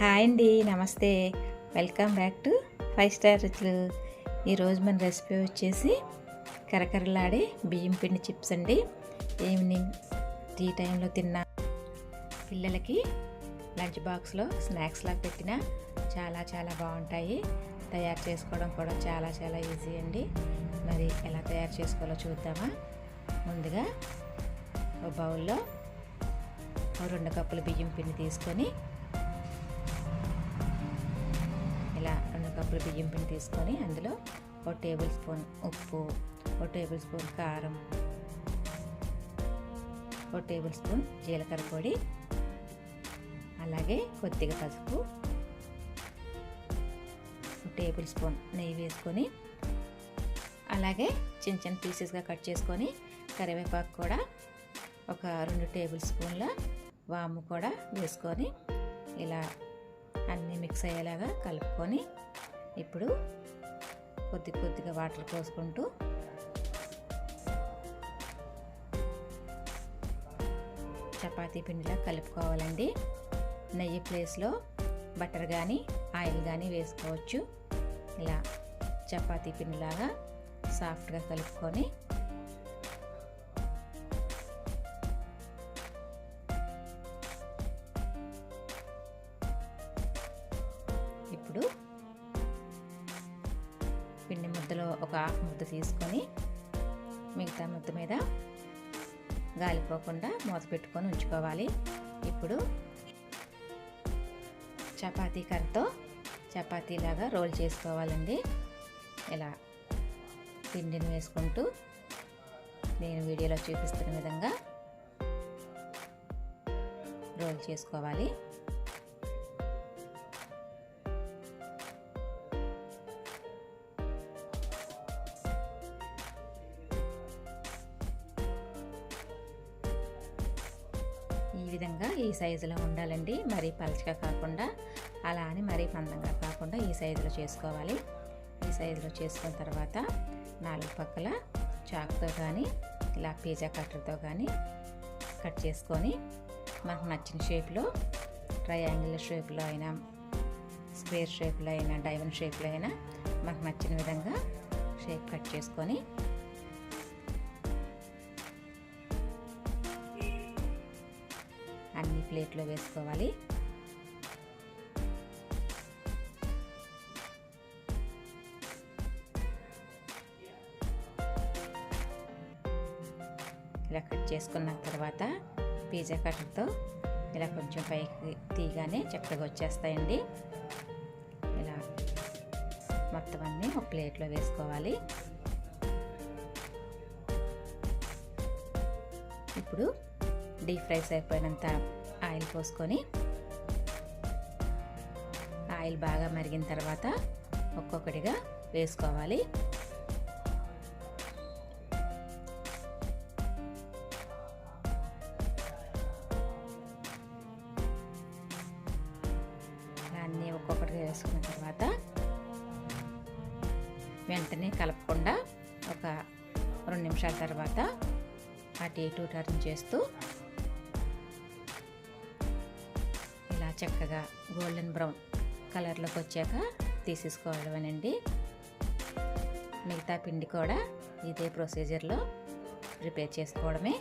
Hi అండి నమస్తే. Welcome back to five star రుచులు ఈరోజు మన రెసిపీ వచ్చేసి కరకరలాడే బియ్యం పిండి చిప్స్ అండి. ఈవినింగ్ టీ టైంలో తిన్న పిల్లలకి లంచ్ బాక్స్లో స్నాక్స్ లాగా పెట్టిన చాలా చాలా బాగుంటాయి. తయారు చేసుకోవడం కూడా చాలా చాలా ఈజీ అండి. మరి ఎలా తయారు చేసుకోవాలో చూద్దామా? ముందుగా ఒక బౌల్లో రెండు కప్పులు బియ్యం పిండి తీసుకొని కప్పులు బియ్యం పిండి తీసుకొని అందులో ఒక టేబుల్ స్పూన్ ఉప్పు ఒక టేబుల్ స్పూన్ కారం ఒక టేబుల్ స్పూన్ జీలకర్ర పొడి అలాగే కొద్దిగా పసుపు టేబుల్ స్పూన్ నెయ్యి వేసుకొని అలాగే చిన్న చిన్న పీసెస్గా కట్ చేసుకొని కరివేపాకు కూడా ఒక రెండు టేబుల్ స్పూన్ల వాము కూడా వేసుకొని ఇలా అన్నీ మిక్స్ అయ్యేలాగా కలుపుకొని ఇప్పుడు కొద్ది కొద్దిగా వాటర్ పోసుకుంటూ చపాతీ పిండిలా కలుపుకోవాలండి. నెయ్యి ప్లేస్లో బటర్ కానీ ఆయిల్ కానీ వేసుకోవచ్చు. ఇలా చపాతీ పిండిలాగా సాఫ్ట్గా కలుపుకొని ఇప్పుడు ఒక హాఫ్ ముద్ద తీసుకొని మిగతా ముద్ద మీద గాలిపోకుండా మూత పెట్టుకొని ఉంచుకోవాలి. ఇప్పుడు చపాతీ కర్రతో చపాతీలాగా రోల్ చేసుకోవాలండి. ఇలా పిండిని వేసుకుంటూ నేను వీడియోలో చూపిస్తున్న విధంగా రోల్ చేసుకోవాలి. విధంగా ఈ సైజులో ఉండాలండి. మరీ పలచగా కాకుండా అలా అని మరీ మందంగా కాకుండా ఈ సైజులో చేసుకోవాలి. ఈ సైజులో చేసుకున్న తర్వాత నాలుగు పక్కల చాక్తో కానీ ఇలా పిజ్జా కట్టర్తో కానీ కట్ చేసుకొని మనకు నచ్చిన షేప్లో ట్రయాంగిల్ షేప్లో అయినా స్క్వేర్ షేప్లో అయినా డైమండ్ షేప్లో అయినా మనకు నచ్చిన విధంగా షేప్ కట్ చేసుకొని ప్లేట్లో వేసుకోవాలి. ఇలా కట్ చేసుకున్న తర్వాత పిజ్జా కట్టర్తో ఇలా కొంచెం పైకి తీగానే చక్కగా వచ్చేస్తాయండి. ఇలా మొత్తం అన్నీ ఒక ప్లేట్లో వేసుకోవాలి. ఇప్పుడు డీప్ ఫ్రైస్ అయిపోయినంత ఆయిల్ పోసుకొని ఆయిల్ బాగా మరిగిన తర్వాత ఒక్కొక్కటిగా వేసుకోవాలి. అన్నీ ఒక్కొక్కటిగా వేసుకున్న తర్వాత వెంటనే కలపకుండా ఒక రెండు నిమిషాల తర్వాత అటు ఇటు టర్న్ చేస్తూ చక్కగా గోల్డెన్ బ్రౌన్ కలర్లోకి వచ్చాక తీసేసుకోవడమేనండి మిగతా పిండి కూడా ఇదే ప్రొసీజర్లో ప్రిపేర్ చేసుకోవడమే.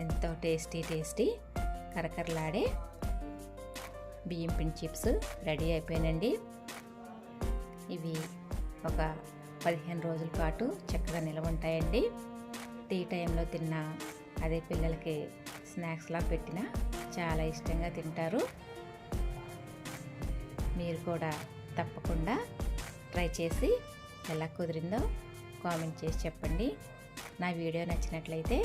ఎంతో టేస్టీ టేస్టీ కరకరలాడే బియ్యం పిండి చిప్స్ రెడీ అయిపోయినండి. ఇవి ఒక పదిహేను రోజుల పాటు చక్కగా నిల్వ ఉంటాయండి. టీ టైంలో తిన్నా అదే పిల్లలకి స్నాక్స్లా పెట్టినా చాలా ఇష్టంగా తింటారు. మీరు కూడా తప్పకుండా ట్రై చేసి ఎలా కుదిరిందో కామెంట్ చేసి చెప్పండి. నా వీడియో నచ్చినట్లయితే